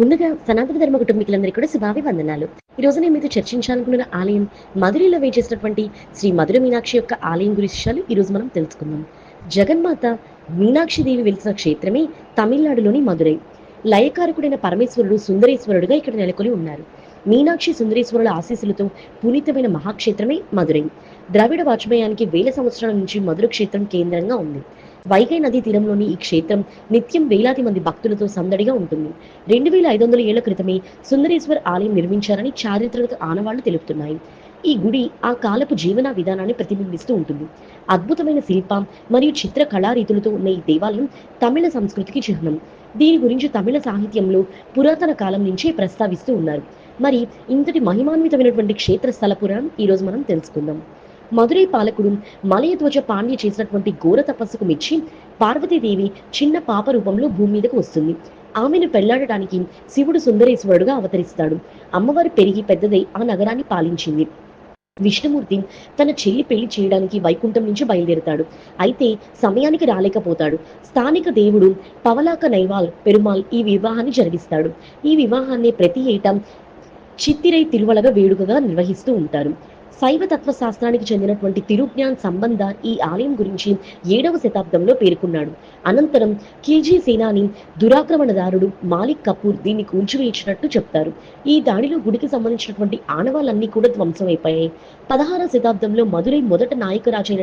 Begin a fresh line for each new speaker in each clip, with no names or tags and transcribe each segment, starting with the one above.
ముందుగా సనాతన ధర్మ కుటుంబీకులందరికీ కూడా శుభావి వందనాలు ఈ రోజు నేను మీతో చర్చించాలనుకున్న ఆలయం మధురైలో వేచేసినటువంటి శ్రీ మధుర మీనాక్షి యొక్క ఆలయం గురించి విషయాలు ఈ రోజు మనం తెలుసుకుందాం. జగన్మాత మీనాక్షి దేవి వెలిసిన క్షేత్రమే తమిళనాడులోని మధురై. లయకారకుడైన పరమేశ్వరుడు సుందరేశ్వరుడుగా ఇక్కడ నెలకొని ఉన్నారు. మీనాక్షి సుందరేశ్వరుల ఆశీస్సులతో పునీతమైన మహాక్షేత్రమే మధురై. ద్రావిడ వాజ్మయానికి వేల సంవత్సరాల నుంచి మధుర క్షేత్రం కేంద్రంగా ఉంది. వైగై నదీ తీరంలోని ఈ క్షేత్రం నిత్యం వేలాది మంది భక్తులతో సందడిగా ఉంటుంది. రెండు వేల ఐదు వందల ఏళ్ళ క్రితమే సుందరేశ్వర్ ఆలయం నిర్మించారని చారిత్రక ఆనవాళ్ళు తెలుపుతున్నాయి. ఈ గుడి ఆ కాలపు జీవన విధానాన్ని ప్రతిబింబిస్తూ ఉంటుంది. అద్భుతమైన శిల్పం మరియు చిత్ర కళారీతులతో ఉన్న ఈ దేవాలయం తమిళ సంస్కృతికి చిహ్నం. దీని గురించి తమిళ సాహిత్యంలో పురాతన కాలం నుంచే ప్రస్తావిస్తూ ఉన్నారు. మరి ఇంతటి మహిమాన్వితమైనటువంటి క్షేత్ర స్థల పురాణం ఈరోజు మనం తెలుసుకుందాం. మధురై పాలకుడు మలయధ్వజ పాండ్య చేసినటువంటి ఘోర తపస్సుకు మెచ్చి పార్వతీదేవి చిన్న పాప రూపంలో భూమి మీదకు వస్తుంది. ఆమెను పెళ్ళాడటానికి శివుడు సుందరేశ్వరుడుగా అవతరిస్తాడు. అమ్మవారు పెరిగి పెద్దదై ఆ నగరాన్ని పాలించింది. విష్ణుమూర్తి తన చెల్లి పెళ్ళి చేయడానికి వైకుంఠం నుంచి బయలుదేరుతాడు. అయితే సమయానికి రాలేకపోతాడు. స్థానిక దేవుడు పవలాక నైవాల్ పెరుమాల్ ఈ వివాహాన్ని జరిగిస్తాడు. ఈ వివాహాన్ని ప్రతి ఏటా చిత్తిరై తిరువలగా వేడుకగా నిర్వహిస్తూ ఉంటారు. శైవ తత్వ శాస్త్రానికి చెందినటువంటి తిరుజ్ఞాన్ సంబంధ ఈ ఆలయం గురించి ఏడవ శతాబ్దంలో పేర్కొన్నాడు. అనంతరం ఖిల్జీ సేనాని దురాక్రమణదారుడు మాలిక్ కపూర్ దీన్ని కూల్చివేయించినట్టు చెప్తారు. ఈ దాడిలో గుడికి సంబంధించినటువంటి ఆనవాళ్ళన్నీ కూడా ధ్వంసమైపోయాయి. పదహారవ శతాబ్దంలో మధురై మొదట నాయకరాజు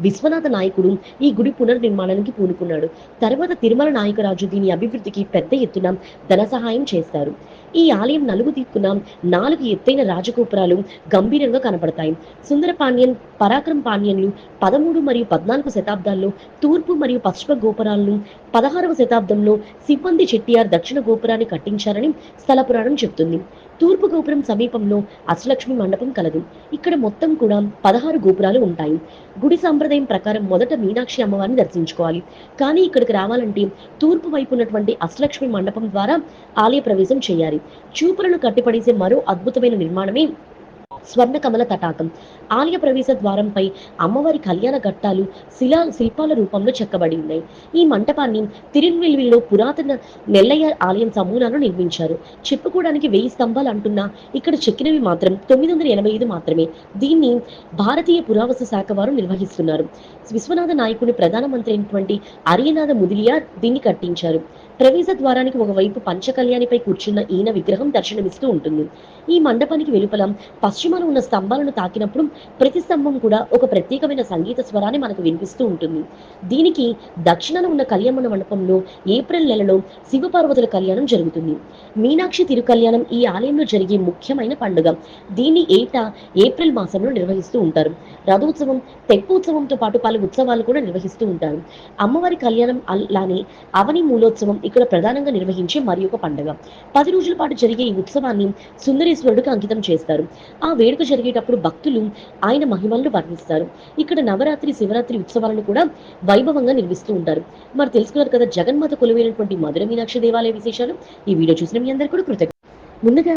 విశ్వనాథ నాయకుడు ఈ గుడి పునర్నిర్మాణానికి పూనుకున్నాడు. తర్వాత తిరుమల నాయకరాజు దీని అభివృద్ధికి పెద్ద ఎత్తున ధన సహాయం చేస్తారు. ఈ ఆలయం నలుగు దిక్కున నాలుగు ఎత్తైన రాజగోపురాలు గంభీరంగా కనబడతాయి. సుందర పాండ్యన్ పరాక్రమ్ పాండ్యన్లు పదమూడు మరియు పద్నాలుగు శతాబ్దాల్లో తూర్పు మరియు పశ్చిమ గోపురాలను పదహారవ శతాబ్దంలో సిబ్బంది చెట్టియార్ దక్షిణ గోపురాన్ని కట్టించారని స్థల పురాణం చెప్తుంది. తూర్పు గోపురం సమీపంలో అష్టలక్ష్మి మండపం కలదు. ఇక్కడ మొత్తం కూడా పదహారు గోపురాలు ఉంటాయి. గుడి సాంప్రదాయం ప్రకారం మొదట మీనాక్షి అమ్మవారిని దర్శించుకోవాలి. కానీ ఇక్కడికి రావాలంటే తూర్పు వైపు ఉన్నటువంటి అష్టలక్ష్మి మండపం ద్వారా ఆలయ ప్రవేశం చేయాలి. చూపులను కట్టిపడేసే మరో అద్భుతమైన నిర్మాణమే స్వర్ణ కమల తటాకం. ఆలయ ప్రవేశ ద్వారంపై అమ్మవారి కళ్యాణ ఘట్టాలు శిలా శిల్పాల రూపంలో చెక్కబడి ఉన్నాయి ఈ మంటపాన్ని తిరునెల్వేలిలో పురాతన నెల్లయ్య ఆలయం సమూనాను నిర్మించారు. చెప్పుకోవడానికి వెయ్యి స్తంభాలు అంటున్నా ఇక్కడ చెక్కినవి మాత్రం తొమ్మిది వందల ఎనభై ఐదు మాత్రమే. దీన్ని భారతీయ పురావస్తు శాఖ వారు నిర్వహిస్తున్నారు. విశ్వనాథ నాయకుని ప్రధానమంత్రి అయినటువంటి అరియనాథ ముదిలియా దీన్ని కట్టించారు. ప్రవేశ ద్వారానికి ఒకవైపు పంచకళ్యాణిపై కూర్చున్న ఈయన విగ్రహం దర్శనమిస్తూ ఉంటుంది. ఈ మండపానికి వెలుపల పశ్చిమ పశ్చిమాన ఉన్న స్తంభాలను తాకినప్పుడు ప్రతి స్తంభం కూడా ఒక ప్రత్యేకమైన సంగీత స్వరాన్ని మనకు వినిపిస్తూ ఉంటుంది. దీనికి దక్షిణాన ఉన్న కళ్యాణ మండపంలో ఏప్రిల్ నెలలో శివపార్వతుల కళ్యాణం జరుగుతుంది. మీనాక్షి తిరు కళ్యాణం ఈ ఆలయంలో జరిగే ముఖ్యమైన పండుగ. దీన్ని ఏటా ఏప్రిల్ మాసంలో నిర్వహిస్తూ ఉంటారు. రథోత్సవం తెప్పోత్సవంతో పాటు పలు ఉత్సవాలు కూడా నిర్వహిస్తూ ఉంటారు. అమ్మవారి కళ్యాణం అలానే అవని మూలోత్సవం ఇక్కడ ప్రధానంగా నిర్వహించే మరి ఒక పండుగ. పది రోజుల పాటు జరిగే ఈ ఉత్సవాన్ని సుందరేశ్వరుడికి అంకితం చేస్తారు. ఆ వేడుక జరిగేటప్పుడు భక్తులు ఆయన మహిమలను వర్ణిస్తారు. ఇక్కడ నవరాత్రి శివరాత్రి ఉత్సవాలను కూడా వైభవంగా నిర్మిస్తూ ఉంటారు. మరి తెలుసుకున్నారు కదా జగన్మాత కొలువైనటువంటి మధుర మీనాక్షి దేవాలయ విశేషాలు. ఈ వీడియో చూసిన మీ అందరూ కూడా కృతజ్ఞ ముందుగా